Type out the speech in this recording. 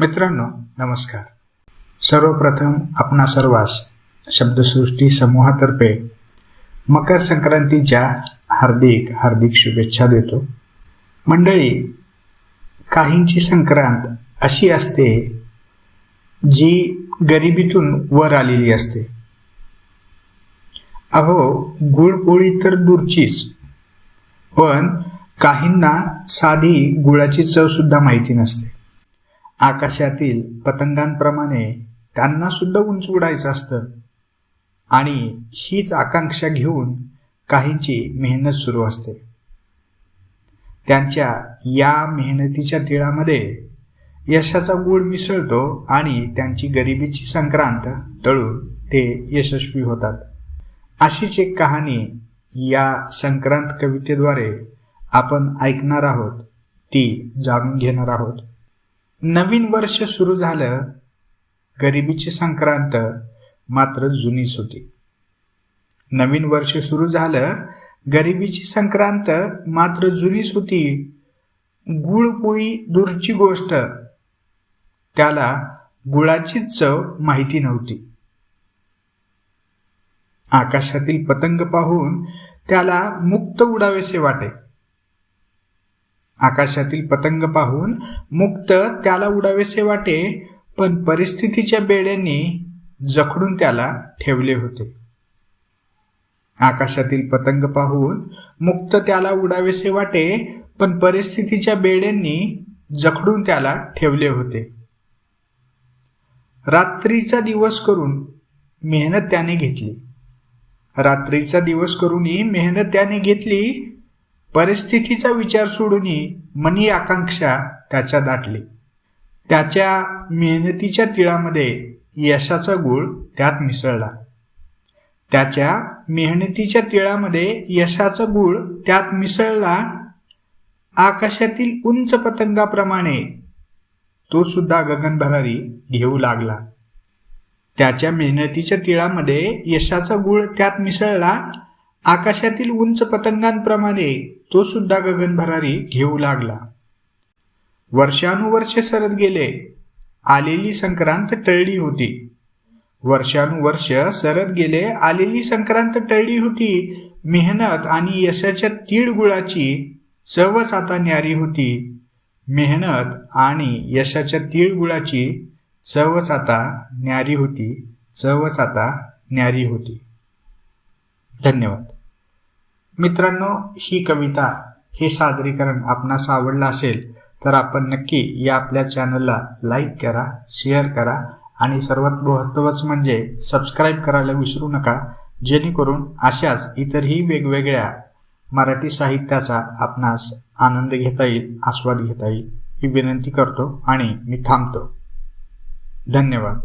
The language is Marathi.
मित्रांनो नमस्कार. सर्वप्रथम आपणा सर्वांस शब्दसृष्टी समूहातर्फे मकर संक्रांतीच्या हार्दिक हार्दिक शुभेच्छा देतो. मंडळी काहींची संक्रांत अशी असते जी गरिबीतून वर आलेली असते. अहो गुळपोळी तर दूरचीच पण काहींना साधी गुळाची चव सुद्धा माहिती नसते. आकाशातील पतंगांप्रमाणे त्यांना सुद्धा उंच उडायचं असतं. आणि हीच आकांक्षा घेऊन काहींची मेहनत सुरू असते. त्यांच्या या मेहनतीच्या तिळामध्ये यशाचा गुळ मिसळतो आणि त्यांची गरिबीची संक्रांत टळून ते यशस्वी होतात. अशीच एक कहाणी या संक्रांत कवितेद्वारे आपण ऐकणार आहोत. ती जाणून घेणार आहोत. नवीन वर्ष सुरू झालं गरिबीची संक्रांत मात्र जुनीच होती. नवीन वर्ष सुरू झालं गरिबीची संक्रांत मात्र जुनीच होती. गुळपोळी दूरची गोष्ट त्याला गुळाचीच चव माहिती नव्हती. आकाशातील पतंग पाहून त्याला मुक्त उडावेसे वाटे. आकाशातील पतंग पाहून मुक्त त्याला उडावेसे वाटे पण परिस्थितीच्या बेड्यांनी जखडून त्याला ठेवले होते. आकाशातील पतंग पाहून मुक्त त्याला उडावेसे वाटे पण परिस्थितीच्या बेड्यांनी जखडून त्याला ठेवले होते. रात्रीचा दिवस करून मेहनत त्याने घेतली. रात्रीचा दिवस करूनही मेहनत त्याने घेतली परिस्थितीचा विचार सोडूनही मनी आकांक्षा त्याच्या दाटली त्याच्या मेहनतीच्या तिळामध्ये यशाचा गुळ त्यात मिसळला. त्याच्या मेहनतीच्या तिळामध्ये यशाचा गुळ त्यात मिसळला. आकाशातील उंच पतंगाप्रमाणे तो सुद्धा गगनभरारी घेऊ लागला. त्याच्या मेहनतीच्या तिळामध्ये यशाचा गुळ त्यात मिसळला. आकाशातील उंच पतंगांप्रमाणे तो सुद्धा गगनभरारी घेऊ लागला. वर्षानुवर्ष सरत गेले. आलेली संक्रांत टळली होती. वर्षानुवर्ष सरत गेले आलेली संक्रांत टळली होती. मेहनत आणि यशाच्या तिळगुळाची चवच आता न्यारी होती. मेहनत आणि यशाच्या तिळगुळाची चवच आता न्यारी होती. चवच आता न्यारी होती. धन्यवाद. मित्रांनो ही कविता हे सादरीकरण आपणास आवडलं असेल तर आपण नक्की या आपल्या चॅनलला लाईक करा शेअर करा आणि सर्वात महत्त्वाचं म्हणजे सबस्क्राईब करायला विसरू नका जेणेकरून अशाच इतरही वेगवेगळ्या मराठी साहित्याचा आपणास आनंद घेता येईल आस्वाद घेता येईल ही विनंती करतो आणि मी थांबतो. धन्यवाद.